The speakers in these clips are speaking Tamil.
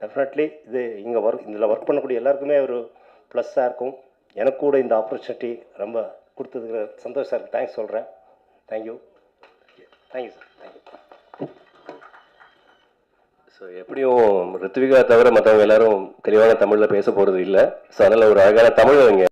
டெஃபினெட்லி இது இங்கே ஒர்க் இதில் ஒர்க் பண்ணக்கூடிய எல்லாருக்குமே ஒரு ப்ளஸ்ஸாக இருக்கும். எனக்கு கூட இந்த ஆப்பர்ச்சுனிட்டி ரொம்ப கொடுத்ததுக்கு சந்தோஷம் இருக்குது தேங்க்ஸ் சொல்கிறேன் thank you thank you sir thank you so எப்படியும் ரித்விகா தவிர மற்றவங்க எல்லாரும் தெளிவான தமிழில் பேச போகிறது இல்லை. ஸோ அதனால் ஒரு அழகான தமிழ் இங்கே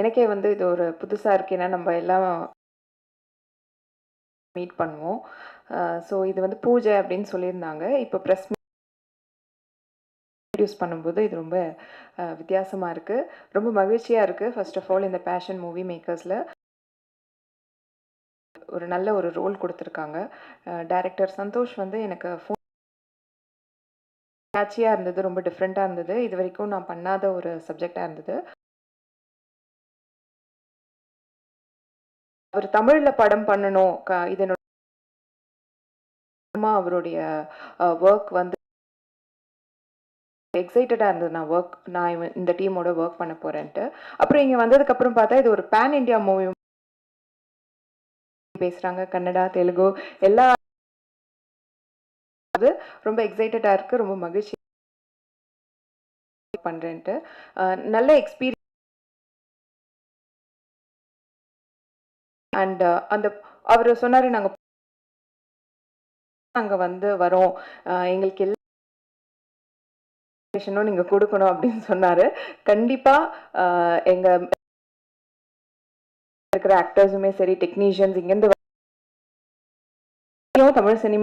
எனக்கே வந்து இது ஒரு புதுசாக இருக்கு. ஏன்னா நம்ம எல்லாம் மீட் பண்ணுவோம். ஸோ இது வந்து பூஜை அப்படின்னு சொல்லியிருந்தாங்க. இப்போ ப்ரெஸ் யூஸ் பண்ணும்போது இது ரொம்ப வித்தியாசமாக இருக்குது ரொம்ப மகிழ்ச்சியாக இருக்குது ஃபர்ஸ்ட் ஆஃப் ஆல் இந்த பேஷன் மூவி மேக்கர்ஸில் ஒரு நல்ல ஒரு ரோல் கொடுத்துருக்காங்க. டைரக்டர் சந்தோஷ் வந்து எனக்கு ஃபோன் கேட்சியாக இருந்தது ரொம்ப டிஃப்ரெண்ட்டாக இருந்தது. இது வரைக்கும் நான் பண்ணாத ஒரு சப்ஜெக்டாக இருந்தது. அவர் தமிழில் படம் பண்ணணும் க- இதனோட அவருடைய ஒர்க் வந்து எக்ஸைட்டடாக இருந்தது. நான் ஒர்க் நான் இவன் இந்த டீமோட ஒர்க் பண்ண போறேன்ட்டு. அப்புறம் இங்கே வந்ததுக்கப்புறம் பார்த்தா இது ஒரு பேன் இந்தியா மூவி பேசுகிறாங்க கன்னடா தெலுங்கு எல்லா அது ரொம்ப எக்ஸைட்டடாக இருக்குது ரொம்ப மகிழ்ச்சி பண்ணுறேன்ட்டு நல்ல எக்ஸ்பீரியன்ஸ் அண்ட் uh, அந்த அவர் சொன்னார் நாங்கள் நாங்கள் வந்து வரோம். எங்களுக்கு எல்லா நீங்கள் நீங்க கொடுக்கணும் அப்படின்னு சொன்னாரு. கண்டிப்பா எங்கள் எங்க இருக்கிற ஆக்டர்ஸுமே சரி டெக்னீஷியன்ஸ் இங்கேருந்து தமிழ் சினிமா